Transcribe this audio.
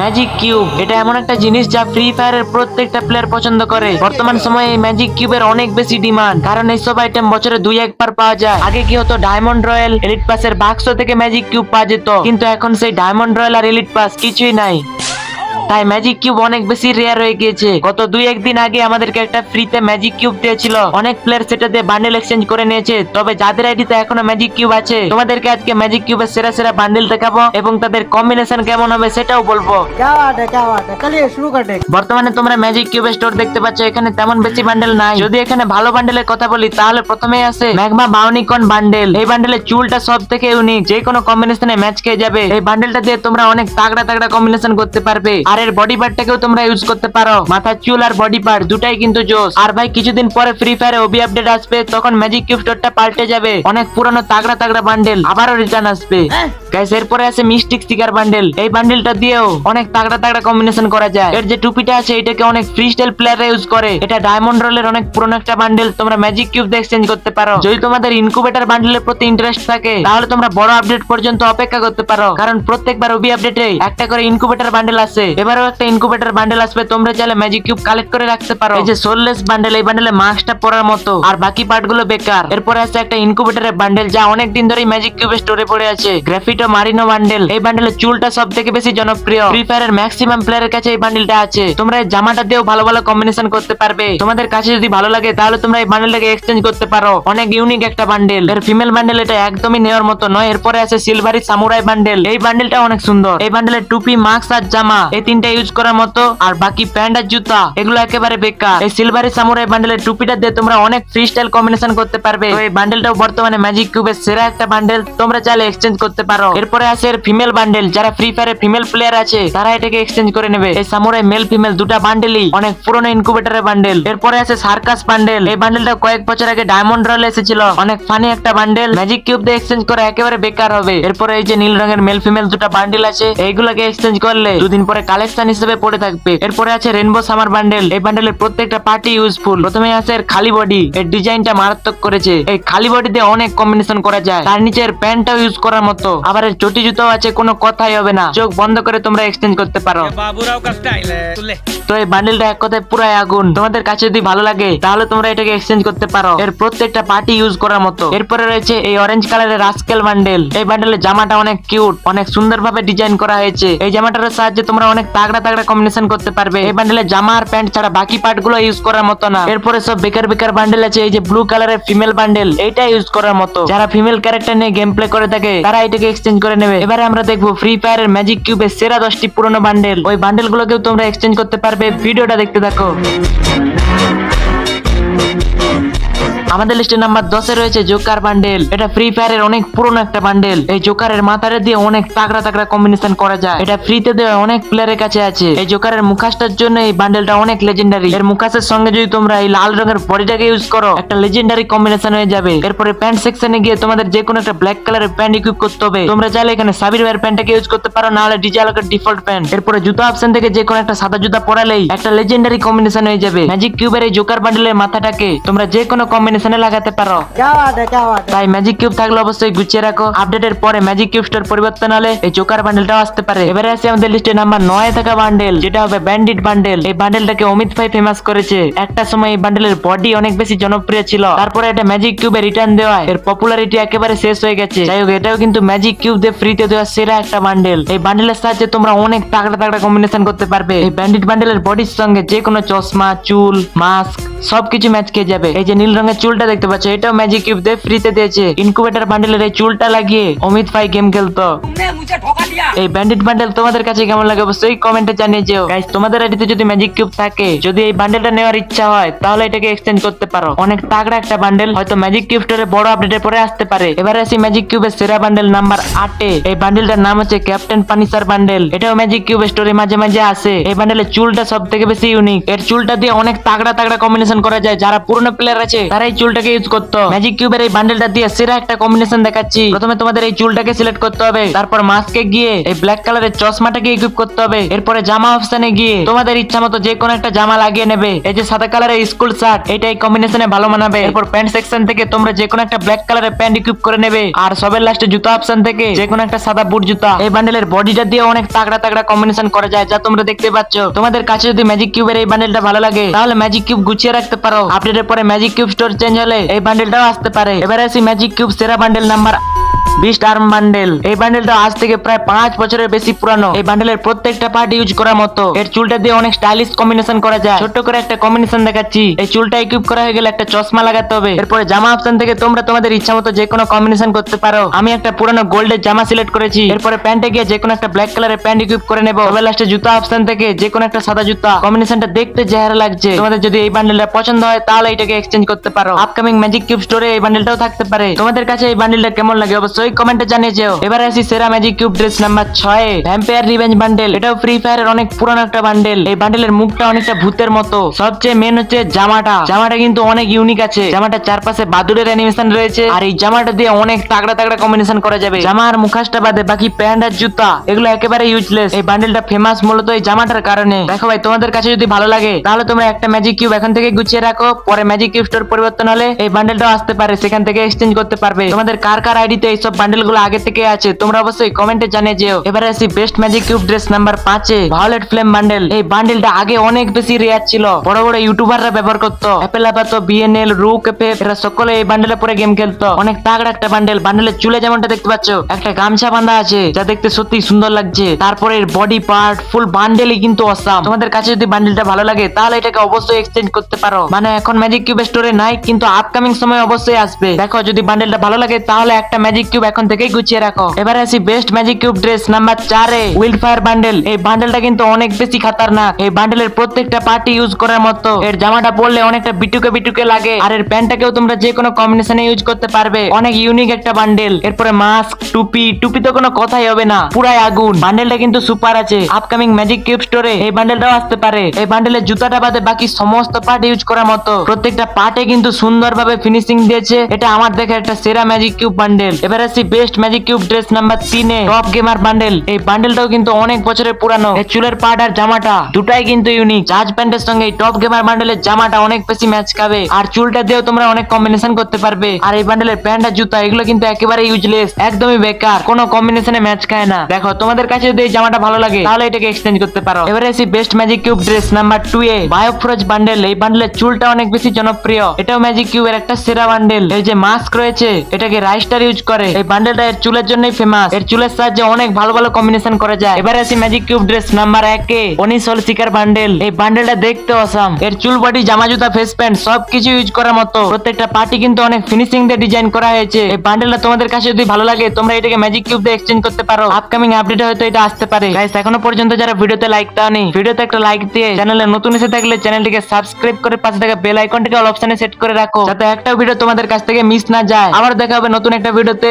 Magic cube এটা এমন একটা জিনিস যা ফ্রি ফায়ারের প্রত্যেকটা প্লেয়ার পছন্দ করে। বর্তমান সময়ে এই ম্যাজিক কিউবের অনেক বেশি ডিমান্ড কারণ এইসব আইটেম বছরে দুই, একবার পাওয়া যায়। আগে কি হতো ডায়মন্ড রয়্যাল এলিট পাসের বাক্স থেকে ম্যাজিক কিউব পাওয়া যেত, কিন্তু এখন সেই ডায়মন্ড রয়্যাল আর এলিট পাস কিছুই নাই। তাই ম্যাজিক কিউব অনেক বেশি রেয়ার হয়ে গিয়েছে। গত দুই একদিন আগে আমাদেরকে একটা ফ্রিতে ম্যাজিক কিউব দিয়েছিল। অনেক প্লেয়ার সেটা দিয়ে বান্ডেল এক্সচেঞ্জ করে নিয়েছে। তবে যাদের আইডিতে এখনও ম্যাজিক কিউব আছে তোমাদেরকে আজকে ম্যাজিক কিউবের সেরা সেরা বান্ডেল দেখাবো এবং তাদের কম্বিনেশন কেমন হবে সেটাও বলব। বর্তমানে তোমরা ম্যাজিক কিউবের স্টোর দেখতে পাচ্ছ এখানে তেমন বেশি বান্ডেল নাই। যদি এখানে ভালো বান্ডেলের কথা বলি তাহলে প্রথমেই আছে ম্যাগমা বাউনিকন বান্ডেল এই বান্ডেলের চুলটা সব থেকে ইউনিক যে কোনো কম্বিনেশনে ম্যাচ খেয়ে যাবে। এই বান্ডেলটা দিয়ে তোমরা অনেক তাগড়া তাগড়া কম্বিনেশন করতে পারবে। আর এর বডি পার্টটাকেও তোমরা ইউজ করতে পারো। মাথা চুল আর বডি পার্ট দুটাই কিন্তু জোস। আর ভাই, কিছুদিন পরে ফ্রি ফায়ারে ওবি আপডেট আসবে, তখন ম্যাজিক কিউব স্টোরটা পাল্টে যাবে। অনেক পুরানো তাগড়া তাগড়া বান্ডেল আবারও রিটার্ন আসবে। গাইস এরপরে আছে মিস্টিক স্টিকার বান্ডেল এই বান্ডেলটা দিয়েও অনেক তাগড়া তাগড়া কম্বিনেশন করা যায়। এর যে টুপিটা আছে, এটাকে অনেক ফ্রি স্টাইল প্লেয়াররা ইউজ করে। এটা ডায়মন্ড রোলের অনেক পুরনো একটা বান্ডেল তোমরা ম্যাজিক কিউব দিয়ে এক্সচেঞ্জ করতে পারো। যদি তোমাদের ইনকুবেটর বান্ডেলের প্রতি ইন্টারেস্ট থাকে, তাহলে তোমরা বড় আপডেট পর্যন্ত অপেক্ষা করতে পারো। কারণ প্রত্যেকবার ওবি আপডেটে একটা করে ইনকুবেটর বান্ডেল আসে এবারেও একটা ইনকুবেটর বান্ডেল আসবে। তোমরা চাইলে ম্যাজিক কিউব কালেক্ট করে রাখতে পারো। এই যে সোললেস বান্ডেল এই বান্ডেলে মাস্কটা পরার মতো। আর বাকি পার্টগুলো বেকার। এরপরে আছে একটা ইনকুবেটরের বান্ডেল যা অনেক দিন ধরেই ম্যাজিক কিউবের স্টোরে পড়ে আছে। Graffito Marino bundle. এই বান্ডেলের চুলটা সব থেকে বেশি জনপ্রিয়। ফ্রি ফায়ারের ম্যাক্সিমাম প্লেয়ারের কাছে এই বান্ডেলটা আছে। তোমরা এই জামাটা দিয়েও ভালো ভালো কম্বিনেশন করতে পারবে। তোমাদের কাছে যদি ভালো লাগে, তাহলে তোমরা এই বান্ডেলটাকে এক্সচেঞ্জ করতে পারো। অনেক ইউনিক একটা বান্ডেল। এর ফিমেল বান্ডেল এটা একদমই নেওয়ার মতো নয়। এরপরে আছে সিলভারি সামুরাই বান্ডেল। এই বান্ডেলটা অনেক সুন্দর। এই বান্ডেলের টুপি মাস্ক আর জামা, এই তিনটা ইউজ করার মতো। আর বাকি প্যান্ট আর জুতা, এগুলো একেবারে বেকার। এই সিলভারি সামুরাই বান্ডেলের টুপিটা দিয়ে তোমরা অনেক ফ্রি স্টাইল কম্বিনেশন করতে পারবে। এই বান্ডেলটাও বর্তমানে ম্যাজিক কিউবের সেরা একটা বান্ডেল। তোমরা চাইলে এক্সচেঞ্জ করতে পারো। এরপরে আছে এর ফিমেল বান্ডেল যারা ফ্রি ফায়ারে ফিমেল প্লেয়ার আছে, তারা এটাকে এক্সচেঞ্জ করে নেবে। এই সামুরাই মেল ফিমেল দুটা বান্ডেলই অনেক পুরনো ইনকুবেটরের বান্ডেল এরপরে আছে সার্কাস বান্ডেল এই বান্ডেলটা কয়েক বছর আগে ডায়মন্ড রয়্যাল এসেছিল। অনেক ফানি একটা বান্ডেল ম্যাজিক কিউব দিয়ে এক্সচেঞ্জ করে একেবারে বেকার হবে। এরপরে এই যে নীল রঙের মেল ফিমেল দুটা বান্ডেল আছে, এইগুলোকে এক্সচেঞ্জ করলে দুদিন পরে কালেকশন হিসেবে পড়ে থাকবে। এরপরে আছে রেনবো সামার বান্ডেল এই বান্ডেলের প্রত্যেকটা পার্টি ইউজফুল প্রথমে আছে এর খালি বডি এর ডিজাইনটা মারাত্মক করেছে। এই খালি বডি দিয়ে অনেক কম্বিনেশন করা যায়। তার নিচের প্যান্টটাও ইউজ করার মতো। আবার আরে চটি জুতো আছে কোনো কথাই হবে না। চোখ বন্ধ করে তোমরা এক্সচেঞ্জ করতে পারো। বাবুরাও তো এই বান্ডিলটা এক কথায় পুরাই আগুন। তোমাদের কাছে যদি ভালো লাগে তাহলে তোমরা এটাকে এক্সচেঞ্জ করতে পারো। এর প্রত্যেকটা পার্টি ইউজ করার মতো। এরপরে রয়েছে এই অরেঞ্জ কালারের রাস্কেল বান্ডেল এই বান্ডেলের জামাটা অনেক কিউট অনেক সুন্দরভাবে ডিজাইন করা হয়েছে। এই জামাটার সাহায্যে তোমরা অনেক তাগড়া তাগড়া কম্বিনেশন করতে পারবে। এই বান্ডেলের জামা আর প্যান্ট ছাড়া বাকি পার্টগুলো ইউজ করার মতো না। এরপরে সব বেকার বেকার বান্ডেল আছে এই যে ব্লু কালারের ফিমেল বান্ডেল এটা ইউজ করার মতো। যারা ফিমেল ক্যারেক্টার নিয়ে গেম প্লে করে থাকে তারা এটাকে এক্সচেঞ্জ করে নেবে। এবারে আমরা দেখব ফ্রি ফায়ারের ম্যাজিক কিউবের সেরা দশটি পুরনো বান্ডেল ওই বান্ডেল গুলোকেও তোমরা এক্সচেঞ্জ করতে পারবে। ভিডিওটা দেখতে থাকো। আমাদের লিস্টে নাম্বার দশে রয়েছে জোকার বান্ডেল এটা ফ্রি ফায়ারের অনেক পুরনো একটা বান্ডেল এই জোকারের মাথারে দিয়ে অনেক তাগড়া তাগড়া কম্বিনেশন করা যায়। এটা ফ্রিতে দেওয়া অনেক প্লেয়ারের কাছে আছে। এই জোকারের মুখাসটার জন্য এই বান্ডেলটা অনেক লেজেন্ডারি এর মুখাসের সঙ্গে যদি তোমরা এই লাল রঙের বডিটাকে ইউজ করো, একটা লেজেন্ডারি কম্বিনেশন হয়ে যাবে। এরপরে প্যান্ট সেকশনে গিয়ে তোমাদের যে কোনো একটা ব্ল্যাক কালারের প্যান্ট ইকুইপ করতে হবে। তোমরা চাইলে এখানে সাবির ভাইয়ের প্যান্টটাকে ইউজ করতে পারো না হলে ডিজে আলোকের ডিফল্ট প্যান্ট এরপরে জুতা অপশন থেকে যে কোনো একটা সাদা জুতা পরালেই একটা লেজেন্ডারি কম্বিনেশন হয়ে যাবে। ম্যাজিক কিউবের এই জোকার বান্ডেলের মাথাটাকে তোমরা যে কোনো কম্বিনেশনে লাগাতে পারো। তাই ম্যাজিক কিউব থাকলে অবশ্যই গুছিয়ে রাখো। আপডেটের পরে ম্যাজিক কিউব স্টোর পরিবর্তন হলে এই চোকার বান্ডেলটাও আসতে পারে। এবারে আছে আমাদের লিস্টে নাম্বার নয় থাকা বান্ডেল যেটা হবে ব্যান্ডিট বান্ডেল এই বান্ডেলটাকে অমিত ভাই ফেমাস করেছে। একটা সময় এই বান্ডেলের বডি অনেক বেশি জনপ্রিয় ছিল। তারপরে এটা ম্যাজিক কিউবে রিটার্ন দেওয়ায় এর পপুলারিটি একেবারে শেষ হয়ে গেছে। যাই হোক এটাও কিন্তু ম্যাজিক কিউব দিয়ে ফ্রিতে দেওয়া সেরা একটা বান্ডেল এই বান্ডেলের সাহায্যে তোমরা অনেক তাগড়া তাগড়া কম্বিনেশন করতে পারবে। এই ব্যান্ডিট বান্ডেলের বডির সঙ্গে যে কোনো চশমা চুল মাস্ক সবকিছু ম্যাচ খেয়ে যাবে। এই যে নীল রঙের চুলটা দেখতে পাচ্ছ এটাও ম্যাজিক কিউব দিয়ে ফ্রিতে দিয়েছে। ইনকুবেটার বান্ডেলের এই চুলটা লাগিয়ে অমিত ভাই গেম খেলতো। এই ব্যান্ডেড বান্ডেল তোমাদের কাছে কেমন লাগে অবশ্যই কমেন্টে জানিয়ে যেও। গাইস তোমাদের আইডিতে যদি ম্যাজিক কিউব থাকে যদি এই বান্ডেলটা নেওয়ার ইচ্ছা হয় তাহলে এটাকে এক্সচেঞ্জ করতে পারো। অনেক তাগড়া একটা বান্ডেল হয়তো ম্যাজিক কিউব স্টোরে বড় আপডেটের পরে আসতে পারে। এবারে আসি ম্যাজিক কিউবের সেরা বান্ডেল নাম্বার আটে এই বান্ডেলটার নাম হচ্ছে ক্যাপ্টেন পানিসার বান্ডেল এটাও ম্যাজিক কিউবের স্টোরে মাঝে মাঝে আসে। এই বান্ডেলের চুলটা সব থেকে বেশি ইউনিক এর চুলটা দিয়ে অনেক তাগড়া তাগড়া কম্বিনেশন কম্বিনেশন করা যায়। যারা পুরনো প্লেয়ার আছে তারা এই চুলটাকে ইউজ করতো। ম্যাজিক কিউবের এই বান্ডেলটা দিয়ে সেরা একটা কম্বিনেশন দেখাচ্ছি। প্রথমে তোমাদের এই চুলটাকে সিলেক্ট করতে হবে। তারপর মাস্কে গিয়ে এই ব্ল্যাক কালারের চশমাটাকে ইকুইপ করতে হবে। এরপরে জামা অপশনে গিয়ে তোমাদের ইচ্ছা মতো যে কোনো একটা জামা লাগিয়ে নেবে। এই যে সাদা কালারের স্কুল শার্ট এটা এই কম্বিনেশনে ভালো মানাবে। এরপর প্যান্ট সেকশন থেকে তোমরা যে কোনো একটা ব্ল্যাক কালারের প্যান্ট ইকুইপ করে নেবে। আর সবের লাস্টে জুতা অপশন থেকে যে কোনো একটা সাদা বুট জুতা। এই বান্ডেলের বডিটা দিয়ে অনেক তাগড়া তাগড়া কম্বিনেশন করা যায়, যা তোমরা দেখতে পাচ্ছ। তোমাদের কাছে যদি ম্যাজিক কিউবের এই বান্ডেলটা ভালো লাগে, তাহলে ম্যাজিক কিউব গুছিয়ে রাখতে পারো। আপডেটের পরে ম্যাজিক কিউব স্টোর চেঞ্জ হলে এই বান্ডেলটাও আসতে পারে। এবারে আসি ম্যাজিক কিউব সেরা bundle number beast arm bundle. এই বান্ডেলটা আজ থেকে প্রায় পাঁচ বছরের বেশি পুরানো। এই বান্ডেলের প্রত্যেকটা পার্ট ইউজ করার মতো। এর চুলটা দিয়ে অনেক স্টাইলিশ কম্বিনেশন করা যায়। ছোট্ট করে একটা কম্বিনেশন দেখাচ্ছি। এই চুলটা ইকুইপ করা হয়ে গেলে একটা চশমা লাগাতে হবে। এরপরে জামা অপশন থেকে তোমরা তোমাদের ইচ্ছা মতো যে কোনো কম্বিনেশন করতে পারো। আমি একটা পুরানো গোল্ডের জামা সিলেক্ট করেছি। এরপরে প্যান্টে গিয়ে যে কোনো একটা ব্ল্যাক কালারের প্যান্ট ইকুইপ করে নেব। তবে লাস্টে জুতা অপশন থেকে যে কোনো একটা সাদা জুতা। কম্বিনেশনটা দেখতে চেহারা লাগছে। তোমাদের যদি এই বান্ডেলটা পছন্দ হয়, তাহলে এটাকে এক্সচেঞ্জ করতে পারো। আপকামিং ম্যাজিক কিউব স্টোরে এই বান্ডেলটাও থাকতে পারে। তোমাদের কাছে এই বান্ডেলটা কেমন লাগে অবশ্যই কমেন্টে জানিয়ে যেও। এবারে আসি সেরা ম্যাজিক কিউব ড্রেস নাম্বার ছয়। ভ্যাম্পায়ার রিভেঞ্জ বান্ডেল এটাও ফ্রি ফায়ারের অনেক পুরানো একটা বান্ডেল এই বান্ডেলের মুখটা অনেকটা ভূতের মতো। সবচেয়ে মেন হচ্ছে জামাটা। জামাটা কিন্তু অনেক ইউনিক আছে। জামাটার চারপাশে বাদুরের অ্যানিমেশন রয়েছে। আর এই জামাটা দিয়ে অনেক তাগড়া তাগড়া কম্বিনেশন করা যাবে। জামা আর মুখাসটা বাদে বাকি প্যান্ট আর জুতা। এগুলো একেবারে ইউজলেস এই বান্ডেলটা ফেমাস মূলত এই জামাটার কারণে। দেখো ভাই, তোমাদের কাছে যদি ভালো লাগে, তাহলে তোমরা একটা ম্যাজিক কিউব এখন থেকে গুছিয়ে রাখো। পরে ম্যাজিক কিউব স্টোর পরিবর্তন হলে এই বান্ডেলটাও আসতে পারে। সেখান থেকে এক্সচেঞ্জ করতে পারবে। তোমাদের কার কার আইডিতে এইসব বান্ডেলগুলো আগে থেকে আছে, তোমরা অবশ্যই কমেন্টে জানিয়ে যেও। এবারে আসি best magic cube dress number পাঁচে ভায়োলেট ফ্লেম বান্ডেল এই বান্ডেলটা আগে অনেক বেশি রেয়ার ছিল, বড় বড় ইউটিউবাররা ব্যবহার করতো। অ্যাপেল আপাতো বিএনএল রু কেপে এরা সকলে এই বান্ডেলে পরে গেম খেলতো। অনেক তাগড়া একটা বান্ডেল বান্ডেলের চুলে যেমনটা দেখতে পাচ্ছ, একটা গামছা বাঁধা আছে, যা দেখতে সত্যি সুন্দর লাগছে। তারপরে বডি পার্ট ফুল বান্ডেলই কিন্তু অসাম তোমাদের কাছে যদি বান্ডেলটা ভালো লাগে, তাহলে এটাকে অবশ্যই এক্সচেঞ্জ করতে পারো। মানে এখন ম্যাজিক কিউব স্টোরে নাই, কিন্তু আপকামিং সময় অবশ্যই আসবে। দেখো, যদি বান্ডেলটা ভালো লাগে, তাহলে একটা ম্যাজিক কিউব এখন থেকেই গুছিয়ে রাখো। এবারে আসি best magic cube dress number চারে। উইল্ড ফায়ার বান্ডেল এই বান্ডেলটা কিন্তু অনেক বেশি খাতারনাক। এই বান্ডেলের প্রত্যেকটা পার্টি ইউজ করার মতো। এর জামাটা অনেকটা বিটুকে বিটুকে লাগে। আর এর প্যান্টটাকেও তোমরা যে কোনো কম্বিনেশনে ইউজ করতে পারবে। অনেক ইউনিক একটা বান্ডেল এরপরে মাস্ক টুপি। টুপি তো কোনো কথাই হবে না। পুরাই আগুন। বান্ডেলটা কিন্তু সুপার আছে। আপকামিং ম্যাজিক কিউব স্টোরে এই বান্ডেলটাও আসতে পারে। এই বান্ডেলের জুতাটা বাদে বাকি সমস্ত পার্ট ইউজ করার মতো। প্রত্যেকটা পার্টে কিন্তু সুন্দরভাবে ফিনিশিং দিয়েছে। এটা আমার দেখে একটা সেরা ম্যাজিক কিউব বান্ডেল এবার আসি best magic cube dress number তিনে টপ গেমার বান্ডেল এই বান্ডেলটাও কিন্তু অনেক বছরের পুরানো। এর চুলের পার্ট আর জামাটা, দুটাই কিন্তু ইউনিক চার্জ প্যান্টের সঙ্গে এই টপ গেমার বান্ডেলের জামাটা অনেক বেশি ম্যাচ খাবে। আর চুলটা দিয়েও তোমরা অনেক কম্বিনেশন করতে পারবে। আর এই বান্ডেলের প্যান্ট আর জুতা, এগুলো কিন্তু একেবারে ইউজলেস একদমই বেকার। কোনো কম্বিনেশনে ম্যাচ খায় না। দেখো, তোমাদের কাছে যদি এই জামাটা ভালো লাগে, তাহলে এটাকে এক্সচেঞ্জ করতে পারো। এবারে আসি best magic cube dress number two এ। বায়োফ্রোজ বান্ডেল এই বান্ডেলের চুলটা অনেক বেশি জনপ্রিয়। এটাও ম্যাজিক কিউবের একটা সেরা বান্ডেল এই যে মাস্ক রয়েছে, এটাকে রাইস্টার ইউজ করে। এই বান্ডেলটা এর চুলের জন্যই ফেমাস এর চুলের সাহায্যে অনেক ভালো ভালো কম্বিনেশন করা যায়। এবারে আসি ম্যাজিক কিউব ড্রেস নাম্বার একে অনিসল শিকার বান্ডেল এই বান্ডেলটা দেখতে অসাম এর চুল বডি জামা জুতা ফেস প্যান্ট সবকিছু ইউজ করার মতো। প্রত্যেকটা পার্টি কিন্তু অনেক ফিনিশিং দিয়ে ডিজাইন করা হয়েছে। এই বান্ডেলটা তোমাদের কাছে যদি ভালো লাগে, তোমরা এটাকে ম্যাজিক কিউব দিয়ে এক্সচেঞ্জ করতে পারো। আপকামিং আপডেটে হয়তো এটা আসতে পারে। গাইস এখনও পর্যন্ত যারা ভিডিওতে লাইক দাওনি ভিডিওতে একটা লাইক দিয়ে চ্যানেলে নতুন এসে থাকলে চ্যানেলটিকে সাবস্ক্রাইব করে পাশে থাকা বেল আইকনটিকে অল অপশনে সেট করে রাখো। যাতে একটা ভিডিও তোমাদের কাছ থেকে মিস না যায়। আবার দেখা হবে নতুন একটা ভিডিওতে